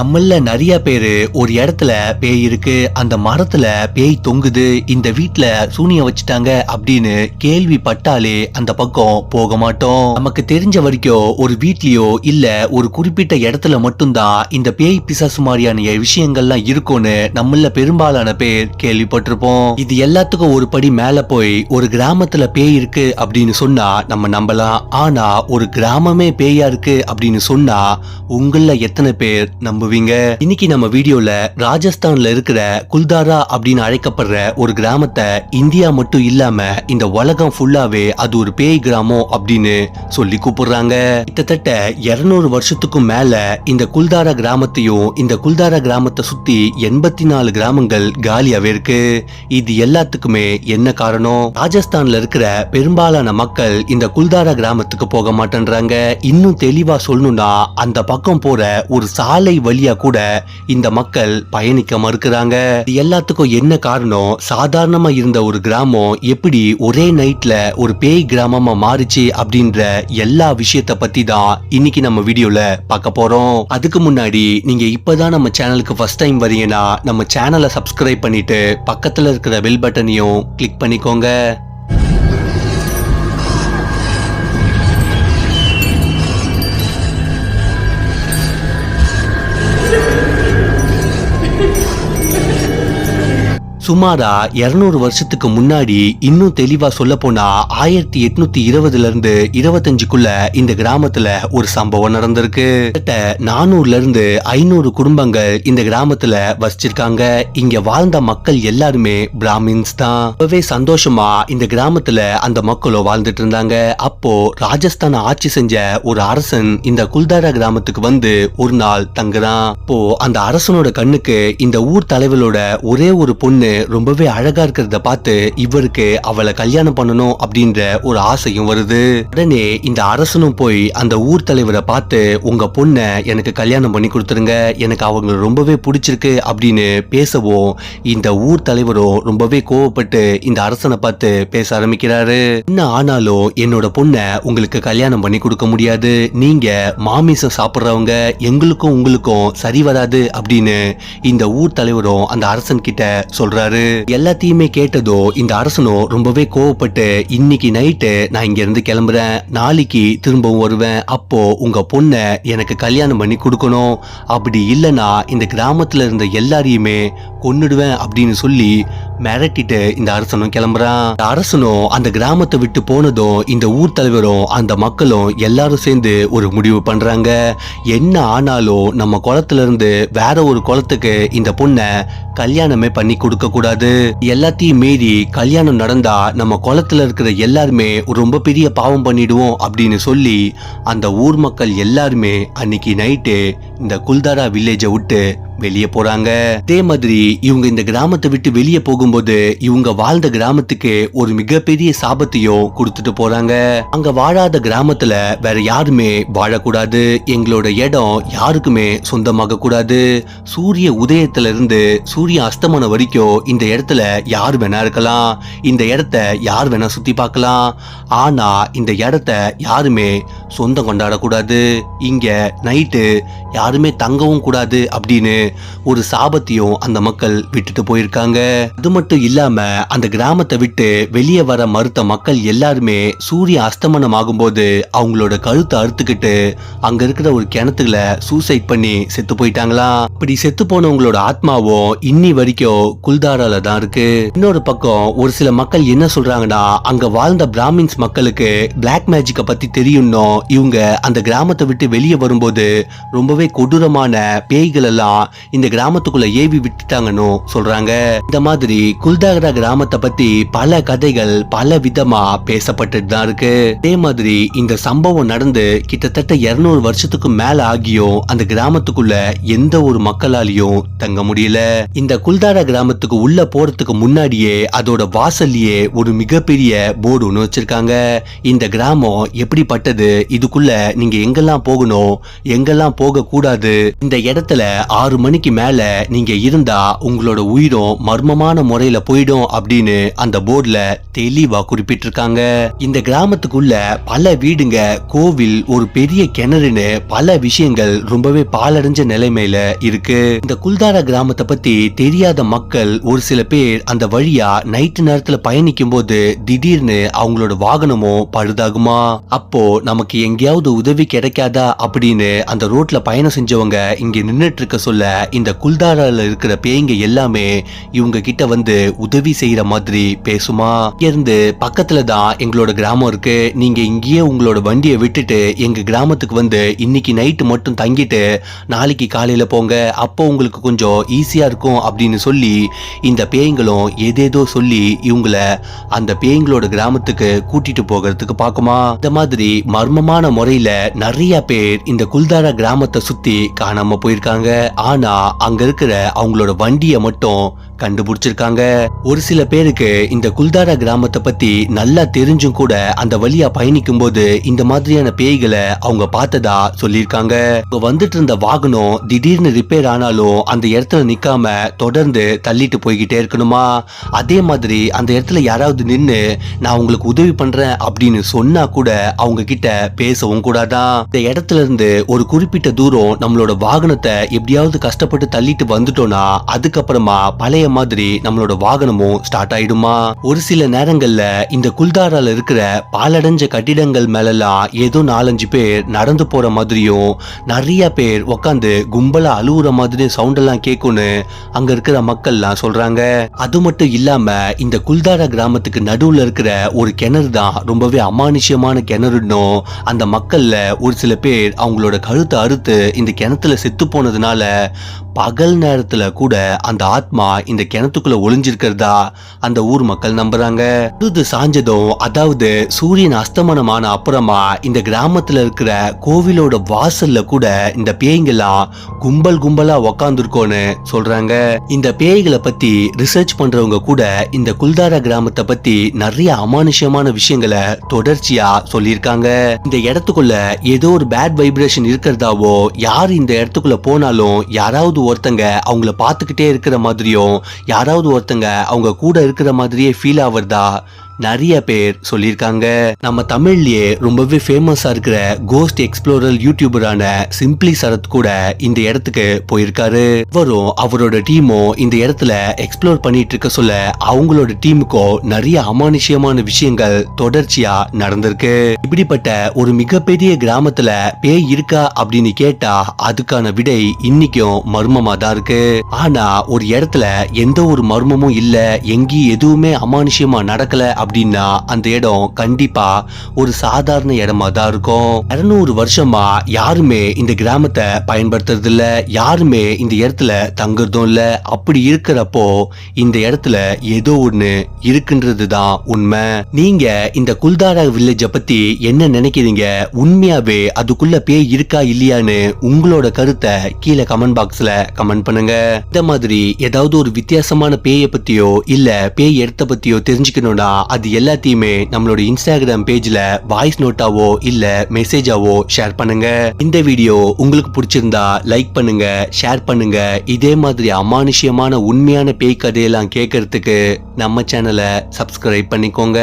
நம்மள நிறைய பேரு ஒரு இடத்துல பேய் இருக்கு அந்த மரத்துல பேய் தொங்குது இந்த வீட்ல சூனிய வச்சுட்டாங்க அப்படின்னு கேள்விப்பட்டாலே அந்த பக்கம் போக மாட்டோம். நமக்கு தெரிஞ்ச வரைக்கும் ஒரு வீட்லயோ இல்ல ஒரு குறிப்பிட்ட இடத்துல மட்டும்தான் இந்த பேய் பிசாசு மாதிரியான விஷயங்கள்லாம் இருக்கும்னு நம்மள பெரும்பாலான பேர் கேள்விப்பட்டிருப்போம். இது எல்லாத்துக்கும் ஒரு படி மேல போய் ஒரு கிராமத்துல பேய் இருக்கு அப்படின்னு சொன்னா நம்ம நம்பலாம். ஆனா ஒரு கிராமமே பேயா இருக்கு அப்படின்னு சொன்னா உங்கள எத்தனை பேர் நம்புவீங்க இன்னைக்கு நம்ம வீடியோல ராஜஸ்தான்ல இருக்கிற குல்தாரா அப்படின்னு அழைக்கப்படுற ஒரு கிராமத்தை இந்தியா மட்டும் இல்லாம இந்த உலகம் ஃபுல்லாவே அது ஒரு பேய் கிராமம் அப்படின்னு சொல்லி கூப்பிடுறாங்க. கிட்டத்தட்ட 200 வருஷத்துக்கும் மேல இந்த குல்தாரா கிராமத்தையும் இந்த குல்தாரா கிராமத்தை சுத்தி எண்பத்தி நாலு கிராமங்கள் காலியாவே இருக்கு. இது எல்லாத்துக்குமே என்ன காரணம்? ராஜஸ்தான்ல இருக்கிற பெரும்பாலான மக்கள் இந்த குல்தாரா கிராமத்துக்கு போக மாட்டேன்றாங்க. இன்னும் தெளிவா சொல்லணும்னா அந்த பக்கம் போற ஒரு சாலை வழி வழியா கூட இந்த மக்கள் பயணிக்க மறுக்கிறாங்க. இது எல்லாத்துக்கும் என்ன காரணம்? சாதாரணமா இருந்த ஒரு கிராமம் எப்படி ஒரே நைட்ல ஒரு பேய் கிராமமா மாறுச்சு அப்படின்ற எல்லா விஷயத்த பத்தி தான் இன்னைக்கு நம்ம வீடியோல பார்க்க போறோம். அதுக்கு முன்னாடி நீங்க இப்பதான் நம்ம சேனலுக்கு ஃபர்ஸ்ட் டைம் வரீங்கன்னா நம்ம சேனலை சப்ஸ்கிரைப் பண்ணிட்டு பக்கத்துல இருக்கிற பெல் பட்டனையும் கிளிக் பண்ணிக்கோங்க. சுமாரா 200 வருஷத்துக்கு முன்னாடி இன்னும் தெளிவா சொல்ல போனா ஆயிரத்தி எட்நூத்தி இருபதுல இருந்து இருபத்தஞ்சுக்குள்ள இந்த கிராமத்துல ஒரு சம்பவம் நடந்திருக்கு. நானூறுல இருந்து ஐநூறு குடும்பங்கள் இந்த கிராமத்துல வசிச்சிருக்காங்க. இங்க வாழ்ந்த மக்கள் எல்லாருமே பிராமின்ஸ் தான். ரொம்பவே சந்தோஷமா இந்த கிராமத்துல அந்த மக்களும் வாழ்ந்துட்டு இருந்தாங்க. அப்போ ராஜஸ்தான் ஆட்சி செஞ்ச ஒரு அரசன் இந்த குல்தாரா கிராமத்துக்கு வந்து ஒரு நாள் தங்குறான். அப்போ அந்த அரசனோட கண்ணுக்கு இந்த ஊர் தலைவரோட ஒரே ஒரு பொண்ணு ரொம்பவே அழகா இருக்கிறத பார்த்து இவருக்கு அவளை கல்யாணம் பண்ணணும் அப்படின்ற ஒரு ஆசையும் வருது. உடனே இந்த அரசனும் போய் அந்த ஊர் தலைவரை பார்த்து உங்க பொண்ணை எனக்கு கல்யாணம் பண்ணி கொடுத்துருங்க. எனக்கு அவங்க ரொம்பவே பிடிச்சிருக்கு அப்படின்னு பேசவும் இந்த ஊர் தலைவரும் ரொம்பவே கோவப்பட்டு இந்த அரசனை பார்த்து பேச ஆரம்பிக்கிறாரு. என்ன ஆனாலும் என்னோட பொண்ணை உங்களுக்கு கல்யாணம் பண்ணி கொடுக்க முடியாது. நீங்க மாமிசம் சாப்பிட்றவங்க எங்களுக்கும் உங்களுக்கும் சரி வராது அப்படின்னு இந்த ஊர் தலைவரும் அந்த அரசன் கிட்ட சொல்றாரு. எல்லாத்தையுமே கேட்டதோ இந்த அரசனும் ரொம்பவே கோவப்பட்டு இன்னைக்கு நைட்டு நான் இங்க இருந்து கிளம்புறேன். நாளைக்கு திரும்பவும் வருவேன். அப்போ உங்க பொண்ணை எனக்கு கல்யாணம் பண்ணி கொடுக்கணும். அப்படி இல்லைன்னா இந்த கிராமத்துல இருந்த எல்லாரையுமே கொன்னுடுவேன் அப்படின்னு சொல்லி மிரட்டிட்டு இந்த அரசனும் கிளம்புறான். அரசனும் அந்த கிராமத்தை விட்டு போனதும் இந்த ஊர் தலைவரும் அந்த மக்களும் எல்லாரும் சேர்ந்து ஒரு முடிவு பண்றாங்க. என்ன ஆனாலும் நம்ம குளத்துல இருந்து வேற ஒரு குளத்துக்கு இந்த பொண்ணை கல்யாணமே பண்ணி கொடுக்க கூடாது எல்லாத்தையும் மீறி கல்யாணம் நடந்தா நம்ம குளத்துல இருக்கிற எல்லாருமே ரொம்ப பெரிய பாவம் பண்ணிடுவோம் அப்படின்னு சொல்லி அந்த ஊர் மக்கள் எல்லாருமே அன்னைக்கு நைட்டு இந்த குல்தாரா வில்லேஜை விட்டு வெளியே போறாங்க. அதே மாதிரி இவங்க இந்த கிராமத்தை விட்டு வெளியே போகும்போது இவங்க வாழ்ந்த கிராமத்துக்கு ஒரு மிகப்பெரிய சாபத்தையும் கொடுத்துட்டு போறாங்க. அங்க வாழாத கிராமத்துல வேற யாருமே வாழக்கூடாது. எங்களோட இடம் யாருக்குமே சொந்தமாக கூடாது. சூரிய உதயத்துல இருந்து சூரிய அஸ்தமனம் வரைக்கும் இந்த இடத்துல யார் வேணா இருக்கலாம். இந்த இடத்த யார் வேணா சுத்தி பார்க்கலாம். ஆனா இந்த இடத்த யாருமே சொந்தம் கொண்டாடக்கூடாது இங்க நைட்டு யாருமே தங்கவும் கூடாது அப்படின்னு ஒரு சாபத்தையும் அந்த மக்கள் விட்டுட்டு போயிருக்காங்க. அது மட்டும் இல்லாம அந்த கிராமத்தை விட்டு வெளியே வர மறுத்த மக்கள் எல்லாருமே சூரிய அஸ்தமனம் ஆகும்போது அவங்களோட கழுத்தை அறுத்துக்கிட்டு அங்க இருக்கிற ஒரு கிணத்துல சூசைட் பண்ணி செத்து போயிட்டாங்களாம். இப்படி செத்து போனவங்களோட ஆத்மாவும் இன்னி வரைக்கும் குல்தாரால தான் இருக்கு. இன்னொரு பக்கம் ஒரு சில மக்கள் என்ன சொல்றாங்கன்னா அங்க வாழ்ந்த பிராமின்ஸ் மக்களுக்கு பிளாக் மேஜிக்கை பத்தி தெரியும்னோ இவங்க அந்த கிராமத்தை விட்டு வெளியே வரும்போது ரொம்பவே கொடூரமான பேய்கள் எல்லாம் இந்த கிராமத்துக்குள்ள ஏவி விட்டுட்டாங்கன்னு சொல்றாங்க. இந்த மாதிரி குல்தாகரா கிராமத்தை பத்தி பல கதைகள் பல விதமா பேசப்பட்டுட்டு தான் இருக்கு. அதே மாதிரி இந்த சம்பவம் நடந்து கிட்டத்தட்ட 200 வருஷத்துக்கு மேல ஆகியும் அந்த கிராமத்துக்குள்ள எந்த ஒரு மக்களாலையும் தங்க முடியல. இந்த குல்தாரா கிராமத்துக்கு உள்ள போறதுக்கு முன்னாடியே அதோட வாசல்லையே ஒரு மிகப்பெரிய போர்டு ஒன்று வச்சிருக்காங்க. இந்த கிராமம் எப்படிப்பட்டது? இதுக்குள்ள நீங்க எங்கெல்லாம் போகணும்? எங்கெல்லாம் போக கூடாது இந்த இடத்துல ஆறு மணிக்கு மேல நீங்க இருந்தா உங்களோட உயிரும் மர்மமான முறையில போயிடும் அப்படின்னு அந்த போர்டுல தெளிவா குறிப்பிட்டிருக்காங்க. இந்த கிராமத்துக்குள்ள பல வீடுங்க கோவில் ஒரு பெரிய கிணறுன்னு பல விஷயங்கள் ரொம்பவே பாலடைஞ்ச நிலைமையில இருக்கு இருக்கு. இந்த குல்தாரா கிராமத்தை பத்தி தெரியாத மக்கள் ஒரு சில பேர் அந்த வழியா நைட்டு நேரத்துல பயணிக்கும் போது திடீர்னு அவங்களோட வாகனமோ பழுதாகுமா? அப்போ நமக்கு எங்கேயாவது உதவி கிடைக்காதா? அப்படின்னு அந்த ரோட்ல பயணம் செஞ்சவங்க இங்க நின்னுட்டு இருக்க சொல்ல இந்த குல்தாரால இருக்கிற பேய்ங்க எல்லாமே இவங்க கிட்ட வந்து உதவி செய்யற மாதிரி பேசுமா? இருந்து பக்கத்துல தான் எங்களோட கிராமம் இருக்கு. நீங்க இங்கேயே உங்களோட வண்டியை விட்டுட்டு எங்க கிராமத்துக்கு வந்து இன்னைக்கு நைட்டு மட்டும் தங்கிட்டு நாளைக்கு காலையில போங்க. அப்போ உங்களுக்கு கொஞ்சம் ஈஸியா இருக்கும் அப்படின்னு சொல்லி இந்த பேய்களும் ஏதேதோ சொல்லி இவங்கள அந்த பேய்களோட கிராமத்துக்கு கூட்டிட்டு போகிறதுக்கு பார்க்குமா? இந்த மாதிரி மர்மமான முறையில நிறைய பேர் இந்த குல்தாரா கிராமத்தை சுத்தி காணாம போயிருக்காங்க. ஆனா அங்க இருக்கிற அவங்களோட வண்டியை மட்டும் கண்டுபிடிச்சிருக்காங்க. ஒரு சில பேருக்கு இந்த குல்தாரா கிராமத்தை பத்தி நல்லா தெரிஞ்சும் கூட அந்த வழியா பயணிக்கும் போது இந்த மாதிரியான பேய்களை அவங்க பார்த்ததா சொல்லியிருக்காங்க. வந்துட்டு இருந்த வாகனம் திடீர்னு ரிப்பேர் ஆனாலும் அந்த இடத்துல நிக்காம தொடர்ந்து தள்ளிட்டு போய்கிட்டே இருக்கணுமா? அதே மாதிரி அந்த இடத்துல யாராவது நின்னு நான் உங்களுக்கு உதவி பண்றேன் அப்படின்னு சொன்னா கூட அவங்க கிட்ட பேசவும் கூடாதான் இந்த இடத்துல இருந்து ஒரு குறிப்பிட்ட தூரம் நம்மளோட வாகனத்தை எப்படியாவது கஷ்டப்பட்டு தள்ளிட்டு வந்துட்டோம்னா அதுக்கப்புறமா பழைய மாதிரி நம்மளோட வாகனமும் ஸ்டார்ட் ஆயிடுமா? ஒரு சில நேரங்கள்ல இந்த குல்தாரால இருக்கிற பாலடைஞ்ச கட்டிடங்கள் மேலெல்லாம் ஏதோ நாலஞ்சு பேர் நடந்து போற மாதிரியும் நிறைய பேர் உக்காந்து கும்பலா அழுவுற மாதிரி சவுண்ட் எல்லாம் கேட்கும்னு அங்க இருக்கிற மக்கள்லாம் சொல்றாங்க. அது மட்டும் இல்லாம இந்த குல்தாரா கிராமத்துக்கு நடுவுல இருக்கிற ஒரு கிணறு தான் ரொம்பவே அமானுஷ்யமான கிணறுன்னும் அந்த மக்கள்ல ஒரு சில பேர் அவங்களோட கழுத்தை அறுத்து இந்த கிணத்துல செத்து போனதுனால பகல் நேரத்துல கூட அந்த ஆத்மா இந்த கிணத்துக்குள்ள ஒளிஞ்சிருக்கிறதா அந்த ஊர் மக்கள் நம்புறாங்க. பொழுது சாஞ்சதும் அதாவது சூரியன் அஸ்தமனமான அப்புறமா இந்த கிராமத்துல இருக்கிற கோவிலோட வாசல்ல கூட இந்த பேய்ங்கெல்லாம் கும்பல் கும்பலா உக்காந்துருக்கோன்னு சொல்றாங்க. இந்த பேய்களை பத்தி ரிசர்ச் பண்றவங்க கூட இந்த குல்தாரா கிராமத்தை பத்தி நிறைய அமானுஷ்யமான விஷயங்களை தொடர்ச்சியா சொல்லியிருக்காங்க. இந்த இடத்துக்குள்ள ஏதோ ஒரு பேட் வைப்ரேஷன் இருக்கிறதாவோ யார் இந்த இடத்துக்குள்ள போனாலும் யாராவது ஒருத்தங்க அவங்கள பார்த்துக்கிட்டே இருக்கிற மாதிரியும் யாராவது ஒருத்தங்க அவங்க கூட இருக்கிற மாதிரியே ஃபீல் ஆவறதா? நிறைய பேர் சொல்லியிருக்காங்க. நம்ம தமிழ்லயே ரொம்பவே ஃபேமஸா இருக்கிற கோஸ்ட் எக்ஸ்ப்ளோரல் யூடியூபரான சிம்பிளி சரத் கூட இந்த இடத்துக்கு போயிருக்காரு. அவரும் அவரோட டீமும் இந்த இடத்துல எக்ஸ்ப்ளோர் பண்ணிட்டு இருக்க சொல்ல அவங்களோட டீமுக்கும் நிறைய அமானுஷ்யமான விஷயங்கள் தொடர்ச்சியா நடந்திருக்கு. இப்படிப்பட்ட ஒரு மிகப்பெரிய கிராமத்துல பேய் இருக்கா அப்படின்னு கேட்டா அதுக்கான விடை இன்னைக்கும் மர்மமா தான் இருக்கு. ஆனா ஒரு இடத்துல எந்த ஒரு மர்மமும் இல்ல எங்கேயும் எதுவுமே அமானுஷ்யமா நடக்கல அப்படின்னா அந்த இடம் கண்டிப்பா ஒரு சாதாரண இடமா தான் இருக்கும். இருநூறு வருஷமா யாருமே இந்த கிராமத்தை பயன்படுத்துறது இல்ல யாருமே இந்த இடத்துல தங்குறதும் இல்ல. அப்படி இருக்கிறப்போ இந்த இடத்துல ஏதோ ஒண்ணு இருக்குன்றது தான் உண்மை. நீங்க இந்த குல்தாரா வில்லேஜ பத்தி என்ன நினைக்கிறீங்க? உண்மையாவே அதுக்குள்ள பேய் இருக்கா இல்லையான்னு உங்களோட கருத்தை கீழே கமெண்ட் பாக்ஸ்ல கமெண்ட் பண்ணுங்க. இந்த மாதிரி ஏதாவது ஒரு வித்தியாசமான பேயை பத்தியோ இல்ல பேய் இடத்த பத்தியோ தெரிஞ்சுக்கணும்னா அது எல்லாத்தையுமே நம்மளோட இன்ஸ்டாகிராம் பேஜ்ல வாய்ஸ் நோட்டாவோ இல்ல மெசேஜாவோ ஷேர் பண்ணுங்க. இந்த வீடியோ உங்களுக்கு பிடிச்சிருந்தா லைக் பண்ணுங்க ஷேர் பண்ணுங்க. இதே மாதிரி அமானுஷ்யமான உண்மையான பேய் கதையெல்லாம் கேட்கறதுக்கு நம்ம சேனலை சப்ஸ்கிரைப் பண்ணிக்கோங்க.